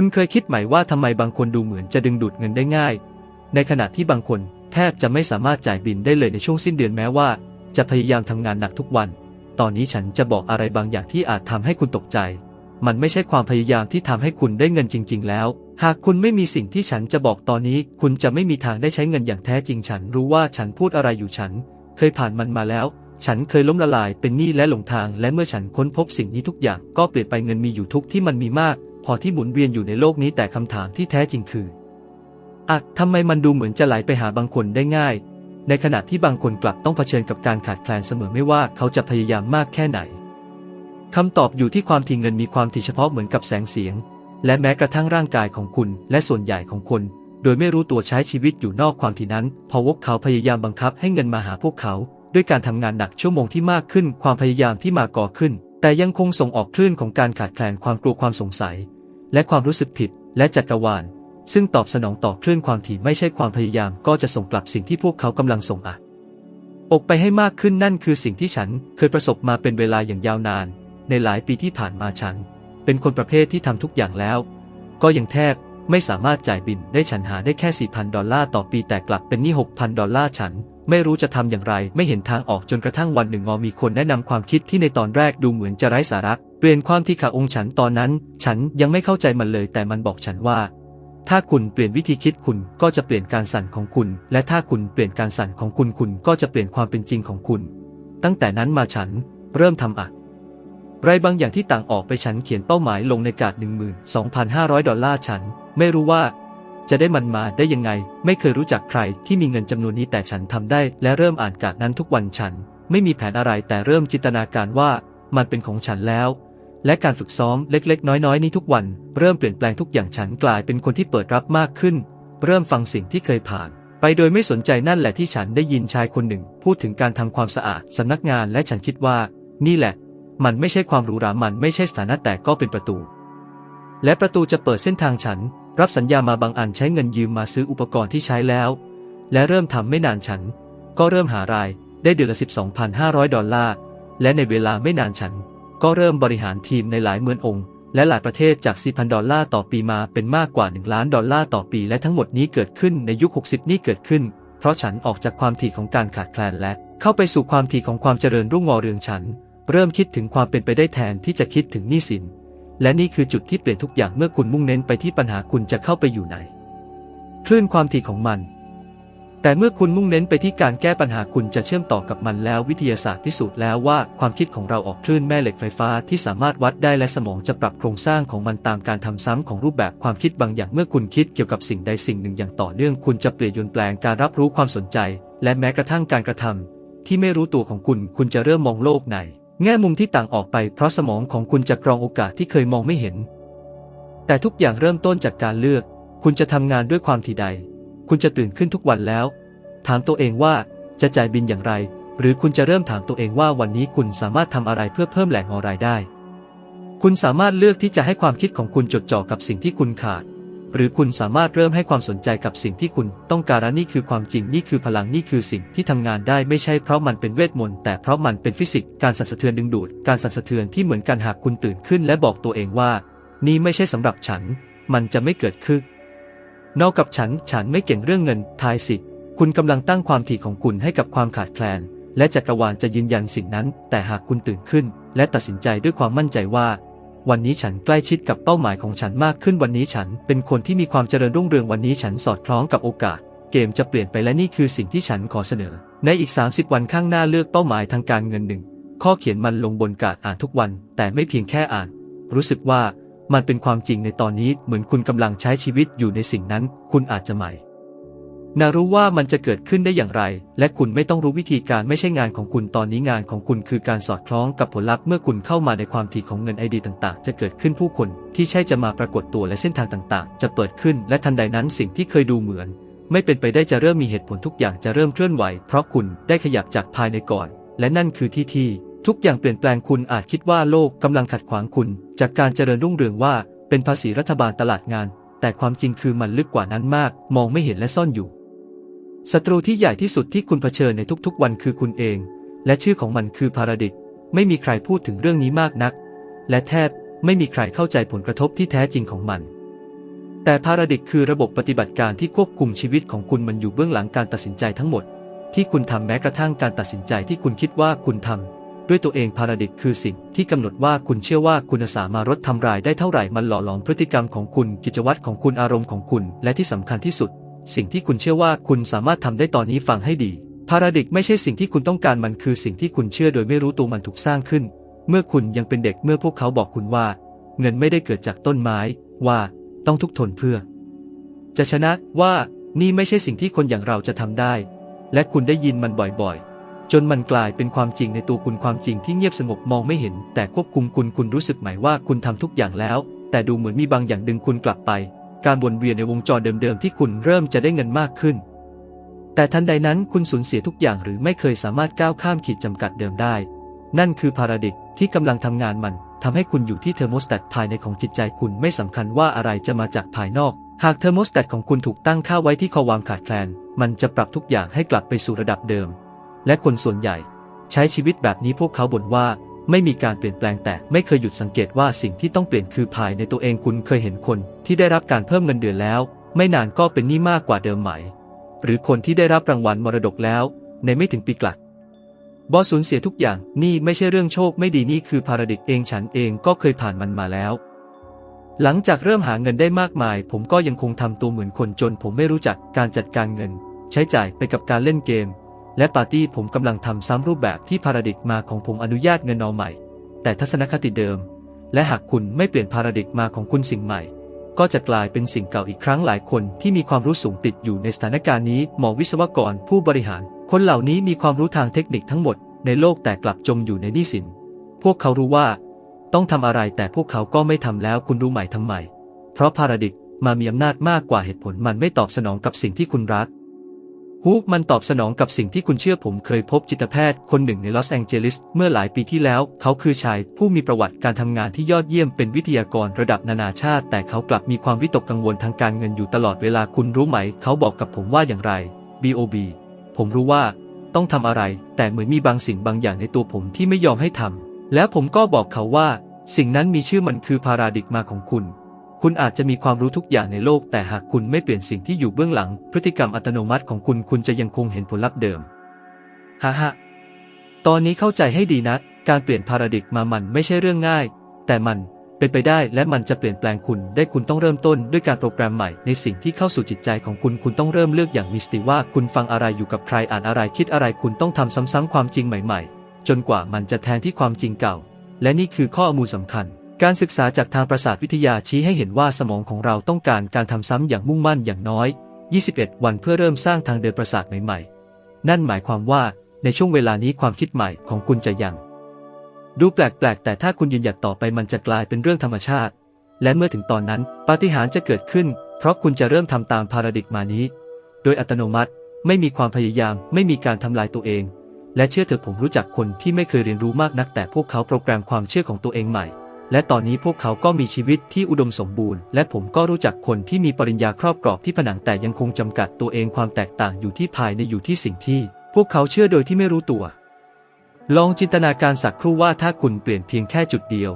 คุณเคยคิดไหมว่าทำไมบางคนดูเหมือนจะดึงดูดเงินได้ง่าย ในขณะที่บางคนแทบจะไม่สามารถจ่ายบินได้เลยในช่วงสิ้นเดือนแม้ว่า จะพยายามทำงานหนักทุกวัน ตอนนี้ฉันจะบอกอะไรบางอย่างที่อาจทำให้คุณตกใจ มันไม่ใช่ความพยายามที่ทำให้คุณได้เงินจริง ๆ แล้ว หากคุณไม่มีสิ่งที่ฉันจะบอกตอนนี้ คุณจะไม่มีทางได้ใช้เงินอย่างแท้จริง ฉันรู้ว่าฉันพูดอะไรอยู่ฉัน เคยผ่านมันมาแล้ว ฉันเคยล้มละลายเป็นหนี้และหลงทาง และเมื่อฉันค้นพบสิ่งนี้ทุกอย่างก็เปลี่ยนไปเงินมีอยู่ทุกที่มันมีมาก พอที่หมุนเวียนอยู่ในโลกนี้แต่คำถามที่แท้จริงคืออะทำไมมันดูเหมือนจะไหลไปหาบางคนได้ง่าย ในขณะที่บางคนกลับต้องเผชิญกับการขาดแคลนเสมอไม่ว่าเขาจะพยายามมากแค่ไหนคำตอบอยู่ที่ความถี่เงินมีความถี่เฉพาะเหมือนกับแสงเสียง และแม้กระทั่งร่างกายของคุณ และส่วนใหญ่ของคน โดยไม่รู้ตัวใช้ชีวิตอยู่นอกความถี่นั้น พอวกเขาพยายามบังคับให้เงินมาหาพวกเขา ด้วยการทำงานหนักชั่วโมงที่มากขึ้น ความพยายามที่มาก่อขึ้น แต่ยังคงส่งออกคลื่นของการขาดแคลนความกลัวความสงสัย และความรู้สึกผิดและจักรวาล ซึ่งตอบสนองต่อคลื่นความถี่ไม่ใช่ความพยายามก็จะส่งกลับสิ่งที่พวกเขากำลังส่งอะอกไปให้มากขึ้นนั่นคือสิ่งที่ฉันเคยประสบมาเป็นเวลาอย่างยาวนาน ในหลายปีที่ผ่านมาฉัน เป็นคนประเภทที่ทำทุกอย่างแล้ว ก็ยังแทบไม่สามารถจ่ายบินได้ฉันหาได้แค่ 4,000 ดอลลาร์ต่อปีแต่กลับเป็นหนี้ 6,000 ดอลลาร์ฉัน ไม่รู้จะทำอย่างไร ไม่เห็นทางออกจนกระทั่งวันหนึ่งงอมีคนแนะนำความคิดที่ในตอนแรกดูเหมือนจะไร้สาระเปลี่ยนความที่ขาองค์ฉันตอนนั้น ฉันยังไม่เข้าใจมันเลย แต่มันบอกฉันว่า ถ้าคุณเปลี่ยนวิธีคิดคุณก็จะเปลี่ยนการสั่นของคุณ และถ้าคุณเปลี่ยนการสั่นของคุณคุณก็จะเปลี่ยนความเป็นจริงของคุณ ตั้งแต่นั้นมาฉันเริ่มทำอะไรบางอย่างที่ต่างออกไปฉันเขียนเป้าหมายลงในกาด12,500 ดอลลาร์ฉัน ไม่รู้ว่า จะได้มันมาได้ยังไง ไม่เคยรู้จักใครที่มีเงินจำนวนนี้แต่ฉันทำได้ และเริ่มอ่านกาดนั้นทุกวันฉัน ไม่มีแผนอะไรแต่เริ่มจินตนาการว่ามันเป็นของฉันแล้ว และการฝึกซ้อมเล็กๆ น้อยๆ นี้ทุกวัน เริ่มเปลี่ยนแปลงทุกอย่างฉันกลายเป็นคนที่เปิดรับมากขึ้น เริ่มฟังสิ่งที่เคยผ่าน ไปโดยไม่สนใจนั่นแหละที่ฉันได้ยินชายคนหนึ่ง พูดถึงการทำความสะอาดสำนักงานและฉันคิดว่า นี่แหละ มันไม่ใช่ความหรูหรามันไม่ใช่สถานะแต่ก็เป็นประตู และประตูจะเปิดเส้นทางฉัน รับสัญญามาบางอันใช้เงินยืมมาซื้ออุปกรณ์ที่ใช้แล้ว และเริ่มทำไม่นานฉัน ก็เริ่มหารายได้เดือนละ 12,500 ดอลลาร์ และในเวลาไม่นานฉัน ก็เริ่มบริหารทีมในหลายหมื่นองค์ และหลายประเทศจาก 4,000 ดอลลาร์ต่อปีมาเป็นมากกว่า 1 ล้านดอลลาร์ต่อปี และทั้งหมดนี้เกิดขึ้นในยุค 60 นี้เกิดขึ้น เพราะฉันออกจากความถี่ของการขาดแคลนและเข้าไปสู่ความถี่ของความเจริญรุ่งงอเรืองฉัน เริ่มคิดถึงความเป็นไปได้แทนที่จะคิดถึงหนี้สิน และนี่คือจุดที่เปลี่ยนทุกอย่างเมื่อคุณมุ่งเน้นไปที่ปัญหาคุณจะเข้าไปอยู่ในคลื่นความถี่ของมัน แต่เมื่อคุณมุ่งเน้นไปที่การแก้ปัญหาคุณจะเชื่อมต่อกับมันแล้ววิทยาศาสตร์พิสูจน์แล้วว่าความคิดของเราออกคลื่นแม่เหล็กไฟฟ้าที่สามารถวัดได้และสมองจะปรับโครงสร้างของมันตามการทำซ้ำของรูปแบบความคิดบางอย่างเมื่อคุณคิดเกี่ยวกับสิ่งใดสิ่งหนึ่งอย่างต่อเนื่องคุณจะเปลี่ยนยนแปลงการรับรู้ความสนใจ และแม้กระทั่งการกระทำที่ไม่รู้ตัวของคุณคุณจะเริ่มมองโลกใน แง่มุมที่ต่างออกไปเพราะสมองของคุณจะกรองโอกาสที่เคยมองไม่เห็น แต่ทุกอย่างเริ่มต้นจากการเลือก คุณจะทำงานด้วยความถี่ใด คุณจะตื่นขึ้นทุกวันแล้ว ถามตัวเองว่าจะจ่ายบินอย่างไร หรือคุณจะเริ่มถามตัวเองว่าวันนี้คุณสามารถทำอะไรเพื่อเพิ่มแหล่งของรายได้ คุณสามารถเลือกที่จะให้ความคิดของคุณจดจ่อกับสิ่งที่คุณขาด หรือคุณสามารถเริ่มให้ความสนใจกับสิ่งที่คุณต้องการนี่คือความจริงนี่คือพลังนี่คือสิ่งที่ทำงานได้ไม่ใช่เพราะมันเป็นเวทมนต์แต่เพราะมันเป็นฟิสิกส์การสั่นสะเทือนดึงดูด การสั่นสะเทือนที่เหมือนกันหากคุณตื่นขึ้น และบอกตัวเองว่า นี่ไม่ใช่สำหรับฉัน มันจะไม่เกิดขึ้น นอกกับฉัน ฉันไม่เก่งเรื่องเงินทายสิ คุณกำลังตั้งความถี่ของคุณให้กับความขาดแคลน และจักรวาลจะยืนยันสิ่งนั้น แต่หากคุณตื่นขึ้น และตัดสินใจด้วยความมั่นใจว่า วันนี้ฉันใกล้ชิดกับเป้าหมายของฉันมากขึ้นวันนี้ฉันเป็นคนที่มีความเจริญรุ่งเรืองวันนี้ฉันสอดคล้องกับโอกาส เกมจะเปลี่ยนไปและนี่คือสิ่งที่ฉันขอเสนอ ในอีก 30 วันข้างหน้าเลือกเป้าหมายทางการเงินหนึ่งข้อเขียนมันลงบนกาดอ่านทุกวัน แต่ไม่เพียงแค่อ่าน รู้สึกว่ามันเป็นความจริงในตอนนี้เหมือนคุณกำลังใช้ชีวิตอยู่ในสิ่งนั้น คุณอาจจะใหม่ นารู้ว่ามันจะเกิดขึ้นได้อย่างไร และคุณไม่ต้องรู้วิธีการไม่ใช่งานของคุณตอนนี้งานของคุณคือการสอดคล้องกับผลลัพธ์เมื่อคุณเข้ามาในความถี่ของเงินไอดีต่างๆ จะเกิดขึ้นผู้คนที่ใช่จะมาปรากฏตัวและเส้นทางต่างๆ จะเปิดขึ้น และทันใดนั้นสิ่งที่เคยดูเหมือน ไม่เป็นไปได้จะเริ่มมีเหตุผลทุกอย่างจะเริ่มเคลื่อนไหว เพราะคุณได้ขยับจากภายในก่อน และนั่นคือที่ที่ ทุกอย่างเปลี่ยนแปลงคุณอาจคิดว่าโลกกำลังขัดขวางคุณ จากการเจริญรุ่งเรืองว่า เป็นภาษีรัฐบาลตลาดงาน แต่ความจริงคือมันลึกกว่านั้นมาก มองไม่เห็นและซ่อนอยู่ ศัตรูที่ใหญ่ที่สุดที่คุณเผชิญในทุกๆ วันคือคุณเอง และชื่อของมันคือพาราดิกไม่มีใครพูดถึงเรื่องนี้มากนัก และแทบไม่มีใครเข้าใจผลกระทบที่แท้จริงของมัน แต่พาราดิกคือระบบปฏิบัติการที่ควบคุมชีวิตของคุณมันอยู่เบื้องหลังการตัดสินใจทั้งหมด ที่คุณทำแม้กระทั่งการตัดสินใจที่คุณคิดว่าคุณทำด้วยตัวเองพาราดิกคือสิ่งที่กำหนดว่าคุณเชื่อว่าคุณสามารถลดทำลายได้เท่าไหร่มันหล่อหลอมพฤติกรรมของคุณกิจวัตรของคุณอารมณ์ของคุณและที่สำคัญที่สุด สิ่งที่คุณเชื่อว่าคุณสามารถทำได้ตอนนี้ฟังให้ดีพาราดิกไม่ใช่สิ่งที่คุณต้องการมันคือสิ่งที่คุณเชื่อโดยไม่รู้ตัวมันถูกสร้างขึ้น เมื่อคุณยังเป็นเด็กเมื่อพวกเขาบอกคุณว่า เงินไม่ได้เกิดจากต้นไม้ ว่าต้องทุกข์ทนเพื่อ จะชนะว่านี่ไม่ใช่สิ่งที่คนอย่างเราจะทำได้ และคุณได้ยินมันบ่อยๆ จนมันกลายเป็นความจริงในตัวคุณความจริงที่เงียบสงบมองไม่เห็น แต่ควบคุมคุณคุณรู้สึกไหมว่าคุณทำทุกอย่างแล้ว แต่ดูเหมือนมีบางอย่างดึงคุณกลับไป การวนเวียนในวงจรเดิมๆที่คุณเริ่มจะได้เงินมากขึ้น แต่ทันใดนั้นคุณสูญเสียทุกอย่างหรือไม่เคยสามารถก้าวข้ามขีดจำกัดเดิมได้ นั่นคือพาราดิกที่กำลังทำงานมันทำให้คุณอยู่ที่เทอร์โมสแตตภายในของจิตใจคุณไม่สำคัญว่าอะไรจะมาจากภายนอก หากเทอร์โมสแตตของคุณถูกตั้งค่าไว้ที่ความขาดแคลน มันจะปรับทุกอย่างให้กลับไปสู่ระดับเดิม และคนส่วนใหญ่ ใช้ชีวิตแบบนี้พวกเขาบ่นว่า ไม่มีการเปลี่ยนแปลงแต่ไม่เคยหยุดสังเกตว่าสิ่งที่ต้องเปลี่ยนคือภายในตัวเองคุณเคยเห็นคนที่ได้รับการเพิ่มเงินเดือนแล้ว ไม่นานก็เป็นหนี้มากกว่าเดิมไหม หรือคนที่ได้รับรางวัลมรดกแล้ว ในไม่ถึงปีกลักบอสสูญเสียทุกอย่างนี่ไม่ใช่เรื่องโชคไม่ดีนี่คือพาราดิกเองฉันเองก็เคยผ่านมันมาแล้ว หลังจากเริ่มหาเงินได้มากมาย ผมก็ยังคงทำตัวเหมือนคนจน ผมไม่รู้จักการจัดการเงิน ใช้จ่ายไปกับการเล่นเกม และปาร์ตี้ผมกำลังทำซ้ำรูปแบบที่พาราดิกมาของผมอนุญาตเงินเอาใหม่ แต่ทัศนคติเดิม และหากคุณไม่เปลี่ยนพาราดิกมาของคุณสิ่งใหม่ ก็จะกลายเป็นสิ่งเก่าอีกครั้งหลายคนที่มีความรู้สูงติดอยู่ในสถานการณ์นี้หมอวิศวกรผู้บริหาร คนเหล่านี้มีความรู้ทางเทคนิคทั้งหมดในโลกแต่กลับจมอยู่ในหนี้สิน พวกเขารู้ว่า ต้องทำอะไรแต่พวกเขาก็ไม่ทำแล้วคุณรู้ไหมทำไม เพราะพาราดิกมามีอำนาจมากกว่าเหตุผลมันไม่ตอบสนองกับสิ่งที่คุณรัก ฮูกมันตอบสนองกับสิ่งที่คุณเชื่อผมเคยพบจิตแพทย์คนหนึ่งในลอสแองเจลิสเมื่อหลายปีที่แล้ว เขาคือชายผู้มีประวัติการทำงานที่ยอดเยี่ยมเป็นวิทยากรระดับนานาชาติ แต่เขากลับมีความวิตกกังวลทางการเงินอยู่ตลอดเวลาคุณรู้ไหม เขาบอกกับผมว่าอย่างไร B.O.B ผมรู้ว่า ต้องทำอะไร แต่เหมือนมีบางสิ่งบางอย่างในตัวผมที่ไม่ยอมให้ทำแล้วผมก็บอกเขาว่า สิ่งนั้นมีชื่อมันคือพาราดิกมาของคุณ คุณอาจจะมีความรู้ทุกอย่างในโลก แต่หากคุณไม่เปลี่ยนสิ่งที่อยู่เบื้องหลัง พฤติกรรมอัตโนมัติของคุณคุณจะยังคงเห็นผลลัพธ์เดิมฮ่าฮ่าตอนนี้เข้าใจให้ดีนะ การเปลี่ยนพาราดิกมามันไม่ใช่เรื่องง่าย แต่มันเป็นไปได้และมันจะเปลี่ยนแปลงคุณได้คุณต้องเริ่มต้นด้วยการโปรแกรมใหม่ในสิ่งที่เข้าสู่จิตใจของคุณคุณต้องเริ่มเลือกอย่างมีสติว่าคุณฟังอะไรอยู่กับใครอ่านอะไรคิดอะไรคุณต้องทำซ้ำๆความจริงใหม่ ๆ จนกว่ามันจะแทนที่ความจริงเก่า และนี่คือข้อมูลสำคัญ การศึกษาจากทางประสาทวิทยาชี้ให้เห็นว่าสมองของเราต้องการการทำซ้ำอย่างมุ่งมั่นอย่างน้อย 21 วันเพื่อเริ่มสร้างทางเดินประสาทใหม่ๆ นั่นหมายความว่าในช่วงเวลานี้ความคิดใหม่ของคุณจะยัง ดูแปลกๆ แต่ถ้าคุณยืนหยัดต่อไปมันจะกลายเป็นเรื่องธรรมชาติ และเมื่อถึงตอนนั้นปาฏิหาริย์จะเกิดขึ้น เพราะคุณจะเริ่มทำตามพาราดิกมานี้ โดยอัตโนมัติไม่มีความพยายามไม่มีการทำลายตัวเอง และเชื่อเถอะผมรู้จักคนที่ไม่เคยเรียนรู้มากนักแต่พวกเขาโปรแกรมความเชื่อของตัวเองใหม่ และตอนนี้พวกเขาก็มีชีวิตที่อุดมสมบูรณ์ และผมก็รู้จักคนที่มีปริญญาครอบกรอบที่ผนังแต่ยังคงจำกัดตัวเองความแตกต่างอยู่ที่ภายในอยู่ที่สิ่งที่ พวกเขาเชื่อโดยที่ไม่รู้ตัว ลองจินตนาการสักครู่ว่าถ้าคุณเปลี่ยนเพียงแค่จุดเดียว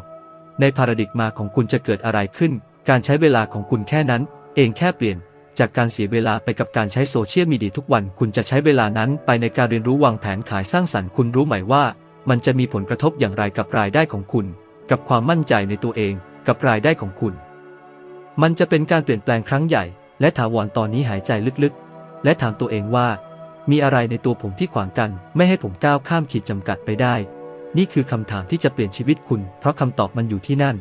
ในพาราดิกมาของคุณจะเกิดอะไรขึ้น การใช้เวลาของคุณแค่นั้น เองแค่เปลี่ยน จากการเสียเวลาไปกับการใช้โซเชียลมีเดียทุกวัน คุณจะใช้เวลานั้นไปในการเรียนรู้วางแผนขายสร้างสรรค์คุณรู้ไหมว่า มันจะมีผลกระทบอย่างไรกับรายได้ของคุณ กับความมั่นใจในตัวเองกับรายได้ของคุณ มันจะเป็นการเปลี่ยนแปลงครั้งใหญ่ และถาวรตอนนี้หายใจลึกๆ และถามตัวเองว่า มีอะไรในตัวผมที่ขวางกัน ไม่ให้ผมก้าวข้ามขีดจำกัดไปได้ นี่คือคำถามที่จะเปลี่ยนชีวิตคุณ เพราะคำตอบมันอยู่ที่นั่น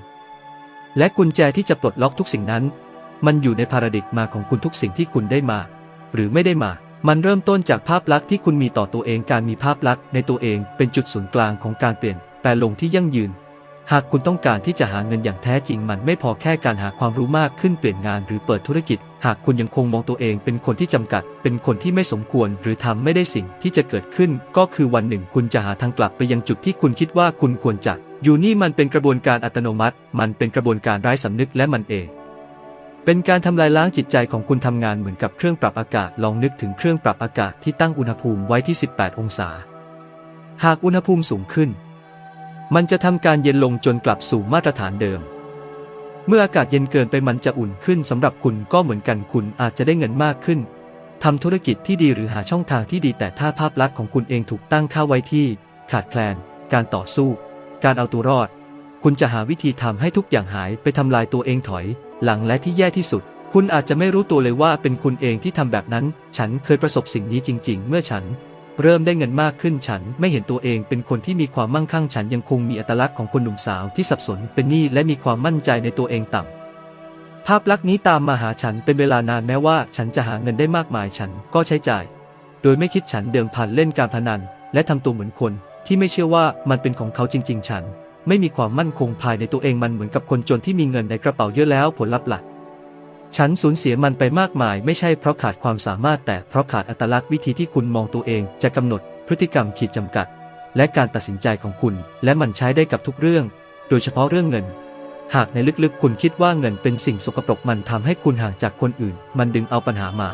และกุญแจที่จะปลดล็อกทุกสิ่งนั้น มันอยู่ในพาราดิกมาของคุณทุกสิ่งที่คุณได้มา หรือไม่ได้มามันเริ่มต้นจากภาพลักษณ์ที่คุณมีต่อตัวเองการมีภาพลักษณ์ในตัวเองเป็นจุดศูนย์กลางของการเปลี่ยนแปลงลงที่ยั่งยืน หากคุณต้องการที่จะหาเงินอย่างแท้จริงมันไม่พอแค่การหาความรู้มากขึ้นเปลี่ยนงานหรือเปิดธุรกิจ หากคุณยังคงมองตัวเองเป็นคนที่จำกัด เป็นคนที่ไม่สมควร หรือทำไม่ได้สิ่งที่จะเกิดขึ้น ก็คือวันหนึ่งคุณจะหาทางกลับไปยังจุดที่คุณคิดว่าคุณควรจะ อยู่นี่มันเป็นกระบวนการอัตโนมัติ มันเป็นกระบวนการไร้สำนึกและมันเอง เป็นการทำลายล้างจิตใจของคุณทำงานเหมือนกับเครื่องปรับอากาศ ลองนึกถึงเครื่องปรับอากาศที่ตั้งอุณหภูมิไว้ที่ 18 องศา หากอุณหภูมิสูงขึ้น มันจะทำการเย็นลงจนกลับสู่มาตรฐานเดิม เมื่ออากาศเย็นเกินไปมันจะอุ่นขึ้นสำหรับคุณก็เหมือนกันคุณอาจจะได้เงินมากขึ้นทำธุรกิจที่ดีหรือหาช่องทางที่ดีแต่ถ้าภาพลักษณ์ของคุณเองถูกตั้งค่าไว้ที่ ขาดแคลน การต่อสู้ การเอาตัวรอด คุณจะหาวิธีทำให้ทุกอย่างหายไปทำลายตัวเองถอย หลังและที่แย่ที่สุด คุณอาจจะไม่รู้ตัวเลยว่าเป็นคุณเองที่ทำแบบนั้น ฉันเคยประสบสิ่งนี้จริง ๆ เมื่อฉัน เริ่มได้เงินมากขึ้นฉันไม่เห็นตัวเองเป็นคนที่มีความมั่งคั่งฉันยังคงมีอัตลักษณ์ของคนหนุ่มสาวที่สับสนเป็นหนี้และมีความมั่นใจในตัวเองต่ำภาพลักษณ์นี้ตามมาหาฉันเป็นเวลานานแม้ว่าฉันจะหาเงินได้มากมายฉันก็ใช้จ่าย โดยไม่คิดฉันเดิมพันเล่นการพนัน และทำตัวเหมือนคนที่ไม่เชื่อว่ามันเป็นของเขาจริง ๆ ฉัน ไม่มีความมั่นคงภายในตัวเองมันเหมือนกับคนจนที่มีเงินในกระเป๋าเยอะแล้วผลลัพธ์หลัก ฉันสูญเสียมันไปมากมาย ไม่ใช่เพราะขาดความสามารถแต่เพราะขาดอัตลักษณ์วิธีที่คุณมองตัวเองจะกำหนดพฤติกรรมขีดจำกัด และการตัดสินใจของคุณ และมันใช้ได้กับทุกเรื่อง โดยเฉพาะเรื่องเงิน หากในลึกๆ คุณคิดว่าเงินเป็นสิ่งสกปรกมันทำให้คุณห่างจากคนอื่น มันดึงเอาปัญหามา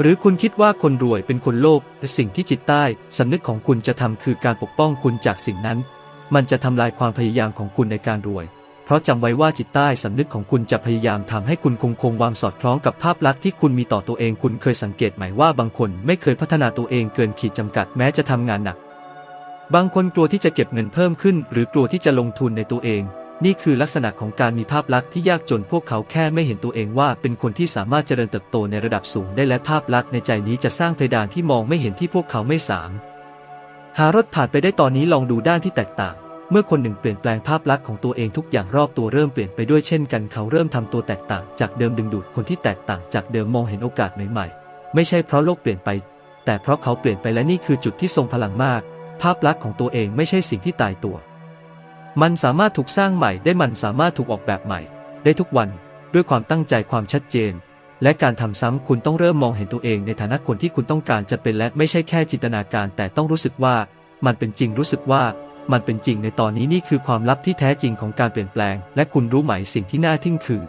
หรือคุณคิดว่าคนรวยเป็นคนโลภแต่สิ่งที่จิตใต้สำนึกของคุณจะทำคือการปกป้องคุณจากสิ่งนั้น มันจะทำลายความพยายามของคุณในการรวย เพราะจำไว้ว่าจิตใต้สำนึกของคุณจะพยายามทำให้คุณคงคงวามสอดคล้องกับภาพลักษณ์ที่คุณมีต่อตัวเองคุณเคยสังเกตไหมว่าบางคนไม่เคยพัฒนาตัวเองเกินขีดจำกัดแม้จะทำงานหนัก บางคนกลัวที่จะเก็บเงินเพิ่มขึ้น หรือกลัวที่จะลงทุนในตัวเอง นี่คือลักษณะของการมีภาพลักษณ์ที่ยากจนพวกเขาแค่ไม่เห็นตัวเองว่าเป็นคนที่สามารถเจริญเติบโตในระดับสูงได้และภาพลักษณ์ในใจนี้จะสร้างเพดานที่มองไม่เห็นที่พวกเขาไม่สามหารถผ่านไปได้ตอนนี้ลองดูด้านที่แตกต่าง เมื่อคนหนึ่งเปลี่ยนแปลงภาพลักษณ์ของตัวเองทุกอย่างรอบตัวเริ่มเปลี่ยนไปด้วยเช่นกันเขาเริ่มทำตัวแตกต่างจากเดิมดึงดูดคนที่แตกต่างจากเดิมมองเห็นโอกาสใหม่ๆ ไม่ใช่เพราะโลกเปลี่ยนไป แต่เพราะเขาเปลี่ยนไปและนี่คือจุดที่ทรงพลังมาก ภาพลักษณ์ของตัวเองไม่ใช่สิ่งที่ตายตัว มันสามารถถูกสร้างใหม่ได้มันสามารถถูกออกแบบใหม่ ได้ทุกวันด้วยความตั้งใจความชัดเจน และการทำซ้ำคุณต้องเริ่มมองเห็นตัวเองในฐานะคนที่คุณต้องการจะเป็นและไม่ใช่แค่จินตนาการ แต่ต้องรู้สึกว่ามันเป็นจริงรู้สึกว่า มันเป็นจริงในตอนนี้นี่คือความลับที่แท้จริงของการเปลี่ยนแปลง และคุณรู้ไหมสิ่งที่น่าทึ่งคือ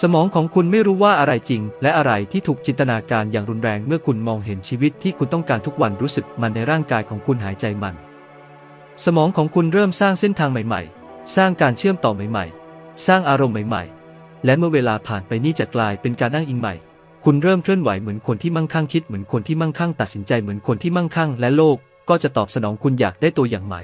สมองของคุณไม่รู้ว่าอะไรจริง และอะไรที่ถูกจินตนาการอย่างรุนแรงเมื่อคุณมองเห็นชีวิตที่คุณต้องการทุกวันรู้สึกมันในร่างกายของคุณหายใจมัน สมองของคุณเริ่มสร้างเส้นทางใหม่ ๆ สร้างการเชื่อมต่อใหม่ ๆ สร้างอารมณ์ใหม่ ๆ และเมื่อเวลาผ่านไปนี่จะกลายเป็นการอ้างอิงใหม่คุณเริ่มเคลื่อนไหวเหมือนคนที่มั่งคั่งคิดเหมือนคนที่มั่งคั่งตัดสินใจเหมือนคนที่มั่งคั่งและโลก ก็จะตอบสนองคุณอยากได้ตัวอย่างใหม่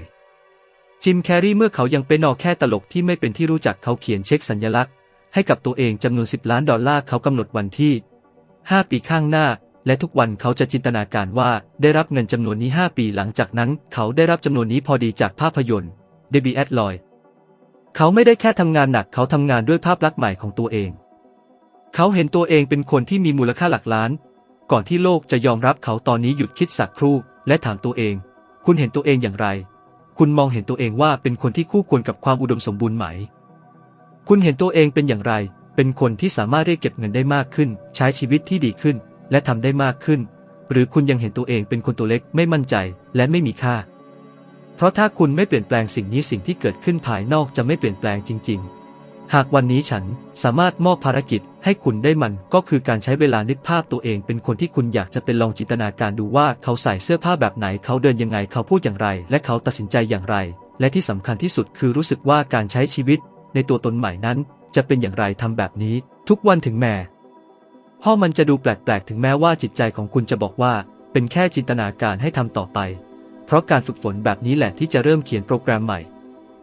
จิมแคร์รีเมื่อเขายังเป็นนอแค่ตลกที่ไม่เป็นที่รู้จักเขาเขียนเช็คสัญลักษณ์ ให้กับตัวเองจำนวน 10 ล้านดอลลาร์เขากำหนดวันที่ 5 ปีข้างหน้า และทุกวันเขาจะจินตนาการว่าได้รับเงินจำนวนนี้ 5 ปีหลังจากนั้น เขาได้รับจำนวนนี้พอดีจากภาพยนตร์เดบีแอดลอยเขาไม่ได้แค่ทำงานหนักเขาทำงานด้วยภาพลักษณ์ใหม่ของตัวเอง เขาเห็นตัวเองเป็นคนที่มีมูลค่าหลักล้าน ก่อนที่โลกจะยอมรับเขาตอนนี้หยุดคิดสักครู่ และถามตัวเอง คุณเห็นตัวเองอย่างไร คุณมองเห็นตัวเองว่าเป็นคนที่คู่ควรกับความอุดมสมบูรณ์ไหม คุณเห็นตัวเองเป็นอย่างไร เป็นคนที่สามารถเรียกเก็บเงินได้มากขึ้น ใช้ชีวิตที่ดีขึ้น และทำได้มากขึ้น หรือคุณยังเห็นตัวเองเป็นคนตัวเล็กไม่มั่นใจ และไม่มีค่า เพราะถ้าคุณไม่เปลี่ยนแปลงสิ่งนี้สิ่งที่เกิดขึ้นภายนอกจะไม่เปลี่ยนแปลงจริง ๆ หากวันนี้ฉันสามารถมอบภารกิจให้คุณได้มันก็คือการใช้เวลานึกภาพตัวเองเป็นคนที่คุณอยากจะเป็นลองจินตนาการดูว่าเขาใส่เสื้อผ้าแบบไหนเขาเดินยังไงเขาพูดอย่างไร และเขาตัดสินใจอย่างไร และที่สำคัญที่สุดคือรู้สึกว่าการใช้ชีวิต ในตัวตนใหม่นั้น จะเป็นอย่างไรทำแบบนี้ ทุกวันถึงแม้พ่อมันจะดูแปลกๆ ถึงแม้ว่าจิตใจของคุณจะบอกว่า เป็นแค่จินตนาการให้ทำต่อไป เพราะการฝึกฝนแบบนี้แหละที่จะเริ่มเขียนโปรแกรมใหม่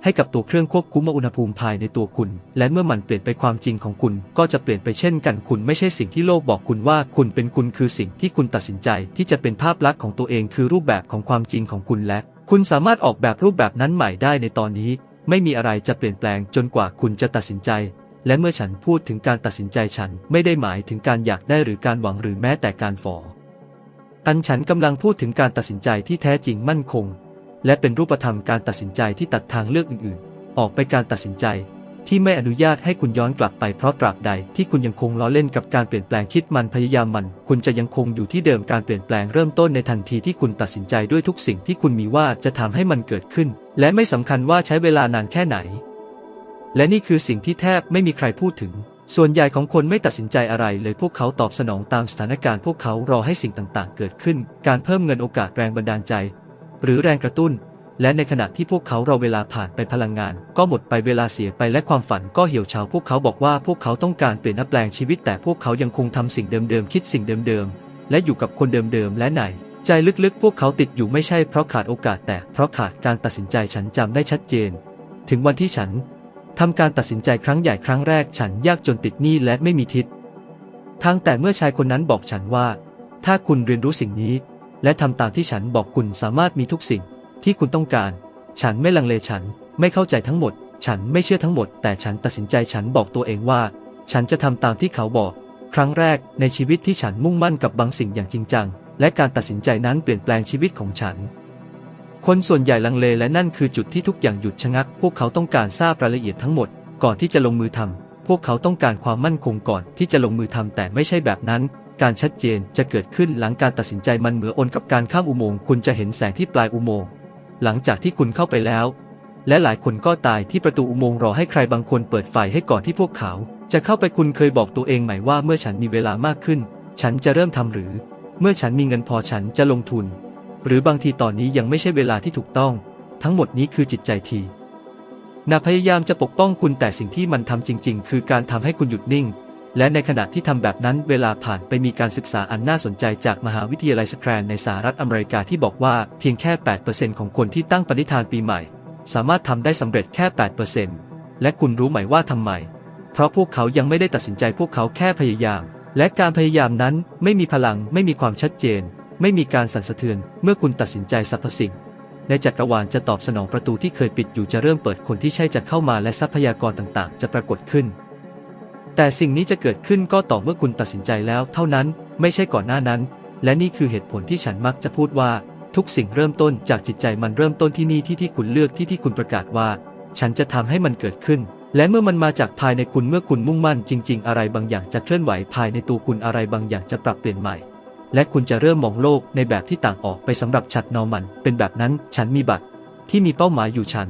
ให้กับตัวเครื่องควบคุมอุณหภูมิภายในตัวคุณ และเมื่อมันเปลี่ยนไปความจริงของคุณ ก็จะเปลี่ยนไปเช่นกันคุณไม่ใช่สิ่งที่โลกบอกคุณว่าคุณเป็นคุณคือสิ่งที่คุณตัดสินใจ ที่จะเป็นภาพลักษณ์ของตัวเองคือรูปแบบของความจริงของคุณและ คุณสามารถออกแบบรูปแบบนั้นใหม่ได้ในตอนนี้ ไม่มีอะไรจะเปลี่ยนแปลงจนกว่าคุณจะตัดสินใจ และเมื่อฉันพูดถึงการตัดสินใจฉันไม่ได้หมายถึงการอยากได้หรือการหวังหรือแม้แต่การฝ่ออันฉันกำลังพูดถึงการตัดสินใจที่แท้จริงมั่นคง และเป็นรูปธรรมการตัดสินใจที่ตัดทางเลือกอื่นๆ ออกไปการตัดสินใจ ที่ไม่อนุญาตให้คุณย้อนกลับไปเพราะตราบใดที่คุณยังคงล้อเล่นกับการเปลี่ยนแปลงคิดมันพยายามมัน คุณจะยังคงอยู่ที่เดิมการเปลี่ยนแปลงเริ่มต้นในทันทีที่คุณตัดสินใจด้วยทุกสิ่งที่คุณมีว่าจะทำให้มันเกิดขึ้น และไม่สำคัญว่าใช้เวลานานแค่ไหน และนี่คือสิ่งที่แทบไม่มีใครพูดถึงส่วนใหญ่ของคนไม่ตัดสินใจอะไรเลยพวกเขาตอบสนองตามสถานการณ์พวกเขารอให้สิ่งต่างๆ เกิดขึ้น การเพิ่มเงินโอกาสแรงบันดาลใจ หรือแรงกระตุ้น และในขณะที่พวกเขาเราเวลาผ่านไปพลังงาน ก็หมดไปเวลาเสียไปและความฝันก็เหี่ยวเฉาพวกเขาบอกว่าพวกเขาต้องการเปลี่ยนแปลงชีวิต แต่พวกเขายังคงทำสิ่งเดิมๆคิดสิ่งเดิมๆและอยู่กับคนเดิมๆและไหนใจลึกๆ พวกเขาติดอยู่ไม่ใช่เพราะขาดโอกาสแต่เพราะขาดการตัดสินใจฉันจำได้ชัดเจน ถึงวันที่ฉันทำการตัดสินใจครั้งใหญ่ครั้งแรกฉันยากจนติดหนี้และไม่มีทิศทางแต่เมื่อชายคนนั้นบอกฉันว่า ถ้าคุณเรียนรู้สิ่งนี้ และทำตามที่ฉันบอกคุณสามารถมีทุกสิ่ง ที่คุณต้องการ ฉันไม่ลังเลฉัน ไม่เข้าใจทั้งหมด ฉันไม่เชื่อทั้งหมด แต่ฉันตัดสินใจฉันบอกตัวเองว่า ฉันจะทำตามที่เขาบอก ครั้งแรกในชีวิตที่ฉันมุ่งมั่นกับบางสิ่งอย่างจริงจัง และการตัดสินใจนั้นเปลี่ยนแปลงชีวิตของฉัน คนส่วนใหญ่ลังเลและนั่นคือจุดที่ทุกอย่างหยุดชะงัก พวกเขาต้องการทราบรายละเอียดทั้งหมด ก่อนที่จะลงมือทำพวกเขาต้องการความมั่นคงก่อนที่จะลงมือทำแต่ไม่ใช่แบบนั้น การชัดเจนจะเกิดขึ้นหลังการตัดสินใจมันเหมือนอนกับการข้ามอุโมงค์คุณจะเห็นแสงที่ปลายอุโมงค์หลังจากที่คุณเข้าไปแล้ว และหลายคนก็ตายที่ประตูอุโมงค์รอให้ใครบางคนเปิดไฟให้ก่อนที่พวกเขา จะเข้าไปคุณเคยบอกตัวเองไหมว่าเมื่อฉันมีเวลามากขึ้น ฉันจะเริ่มทำหรือ เมื่อฉันมีเงินพอฉันจะลงทุน หรือบางทีตอนนี้ยังไม่ใช่เวลาที่ถูกต้อง ทั้งหมดนี้คือจิตใจทีนาพยายามจะปกป้องคุณแต่สิ่งที่มันทำจริง ๆ คือการทำให้คุณหยุดนิ่ง และในขณะที่ทำแบบนั้นเวลาผ่านไปมีการศึกษาอันน่าสนใจจากมหาวิทยาลัยสแครนในสหรัฐอเมริกาที่บอกว่าเพียงแค่ 8%ของคนที่ตั้งปณิธานปีใหม่ สามารถทำได้สำเร็จแค่ 8%และคุณรู้ไหมว่าทำไม เพราะพวกเขายังไม่ได้ตัดสินใจพวกเขาแค่พยายาม และการพยายามนั้นไม่มีพลัง ไม่มีความชัดเจน ไม่มีการสั่นสะเทือน เมื่อคุณตัดสินใจสรรพสิ่งในจักรวาลจะตอบสนองประตูที่เคยปิดอยู่จะเริ่มเปิดคนที่ใช่จะเข้ามาและทรัพยากรต่างๆ จะปรากฏขึ้น แต่สิ่งนี้จะเกิดขึ้นก็ต่อเมื่อคุณตัดสินใจแล้ว เท่านั้นไม่ใช่ก่อนหน้านั้น และนี่คือเหตุผลที่ฉันมักจะพูดว่า ทุกสิ่งเริ่มต้นจากจิตใจมันเริ่มต้นที่นี่ที่ที่คุณเลือกที่ที่คุณประกาศว่า ฉันจะทำให้มันเกิดขึ้น และเมื่อมันมาจากภายในคุณเมื่อคุณมุ่งมั่น จริง ๆ อะไรบางอย่างจะเคลื่อนไหวภายในตัวคุณอะไรบางอย่างจะปรับเปลี่ยนใหม่ และคุณจะเริ่มมองโลกในแบบที่ต่างออกไปสำหรับฉัดนอมัน เป็นแบบนั้นฉันมีบัตรที่มีเป้าหมายอยู่ฉัน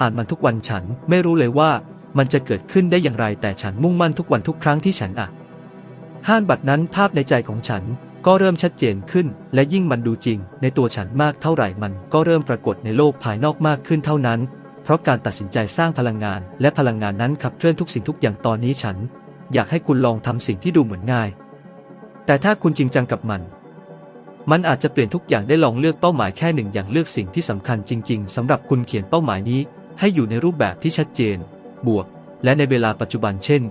อ่านมันทุกวันฉันไม่รู้เลยว่า มันจะเกิดขึ้นได้อย่างไรแต่ฉันมุ่งมั่นทุกวันทุกครั้งที่ฉันอ่านห้านบัตรนั้นภาพในใจของฉันก็เริ่มชัดเจนขึ้น และยิ่งมันดูจริง ในตัวฉันมากเท่าไหร่มันก็เริ่มปรากฏในโลกภายนอกมากขึ้นเท่านั้น เพราะการตัดสินใจสร้างพลังงาน และพลังงานนั้นขับเคลื่อนทุกสิ่งทุกอย่างตอนนี้ฉัน อยากให้คุณลองทำสิ่งที่ดูเหมือนง่าย แต่ถ้าคุณจริงจังกับมัน มันอาจจะเปลี่ยนทุกอย่างได้ลองเลือกเป้าหมายแค่หนึ่งอย่างเลือกสิ่งที่สำคัญจริง ๆสำหรับคุณเขียนเป้าหมายนี้ ให้อยู่ในรูปแบบที่ชัดเจน บวก และในเวลาปัจจุบันเช่น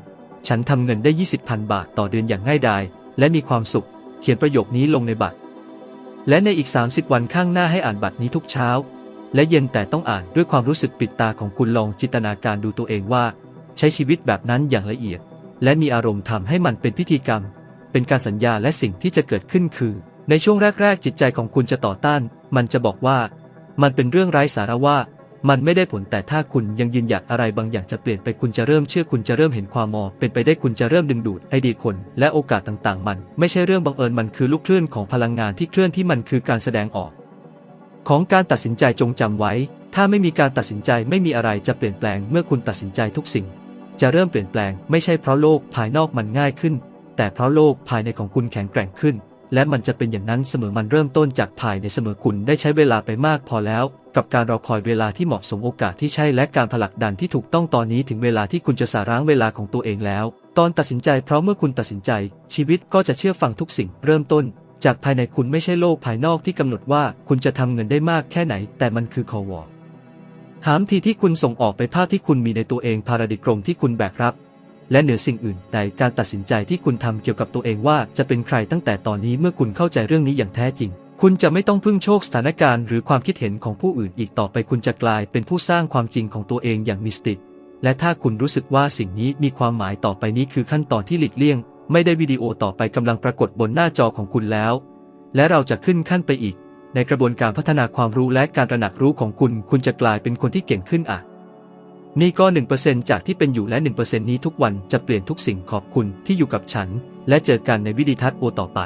ฉันทำเงินได้ 20,000 บาทต่อเดือนอย่างง่ายดาย และมีความสุข เขียนประโยคนี้ลงในบัตร และในอีก 30 วันข้างหน้าให้อ่านบัตรนี้ทุกเช้า และเย็นแต่ต้องอ่านด้วยความรู้สึกปิดตาของคุณลองจินตนาการดูตัวเองว่า ใช้ชีวิตแบบนั้นอย่างละเอียด และมีอารมณ์ทำให้มันเป็นพิธีกรรม เป็นการสัญญาและสิ่งที่จะเกิดขึ้นคือ ในช่วงแรก ๆ จิตใจของคุณจะต่อต้าน มันจะบอกว่า มันเป็นเรื่องไร้สาระว่า มันไม่ได้ผลแต่ถ้าคุณยังยืนหยัดอะไรบางอย่างจะเปลี่ยนไปคุณจะเริ่มเชื่อคุณจะเริ่มเห็นความมอเป็นไปได้คุณจะเริ่มดึงดูดไอเดียคน และโอกาสต่างๆ มัน ไม่ใช่เรื่องบังเอิญมันคือลูกคลื่นของพลังงานที่เคลื่อนที่มันคือการแสดงออก ของการตัดสินใจจงจำไว้ ถ้าไม่มีการตัดสินใจไม่มีอะไรจะเปลี่ยนแปลงเมื่อคุณตัดสินใจทุกสิ่ง จะเริ่มเปลี่ยนแปลง ไม่ใช่เพราะโลกภายนอกมันง่ายขึ้น แต่เพราะโลกภายในของคุณแข็งแกร่งขึ้น และมันจะเป็นอย่างนั้นเสมอมันเริ่มต้นจากภายในเสมอคุณได้ใช้เวลาไปมากพอแล้ว กับการรอคอยเวลาที่เหมาะสมโอกาสที่ใช่และการผลักดันที่ถูกต้องตอนนี้ถึงเวลาที่คุณจะสาร้างเวลาของตัวเองแล้ว ตอนตัดสินใจเพราะเมื่อคุณตัดสินใจ ชีวิตก็จะเชื่อฟังทุกสิ่งเริ่มต้น จากภายในคุณไม่ใช่โลกภายนอกที่กำหนดว่าคุณจะทำเงินได้มากแค่ไหน แต่มันคือคอวอหามทีที่คุณส่งออกไปภาพที่คุณมีในตัวเองพาราดิกรมที่คุณแบกรับ และเหนือสิ่งอื่นใดการตัดสินใจที่คุณทำเกี่ยวกับตัวเองว่าจะเป็นใครตั้งแต่ตอนนี้เมื่อคุณเข้าใจเรื่องนี้อย่างแท้จริง คุณจะไม่ต้องพึ่งโชคสถานการณ์หรือความคิดเห็นของผู้อื่นอีกต่อไปคุณจะกลายเป็นผู้สร้างความจริงของตัวเองอย่างมีสติและถ้าคุณรู้สึกว่าสิ่งนี้มีความหมายต่อไปนี้คือขั้นตอนที่หลีกเลี่ยง ไม่ได้วิดีโอต่อไปกำลังปรากฏบนหน้าจอของคุณแล้ว และเราจะขึ้นขั้นไปอีก ในกระบวนการพัฒนาความรู้และการตระหนักรู้ของคุณ คุณจะกลายเป็นคนที่เก่งขึ้นอะ นี่ก็ 1%จากที่เป็นอยู่และ 1%นี้ทุกวันจะเปลี่ยนทุกสิ่งขอบคุณที่อยู่กับฉัน และเจอกันในวิดีทัศน์โอต่อไป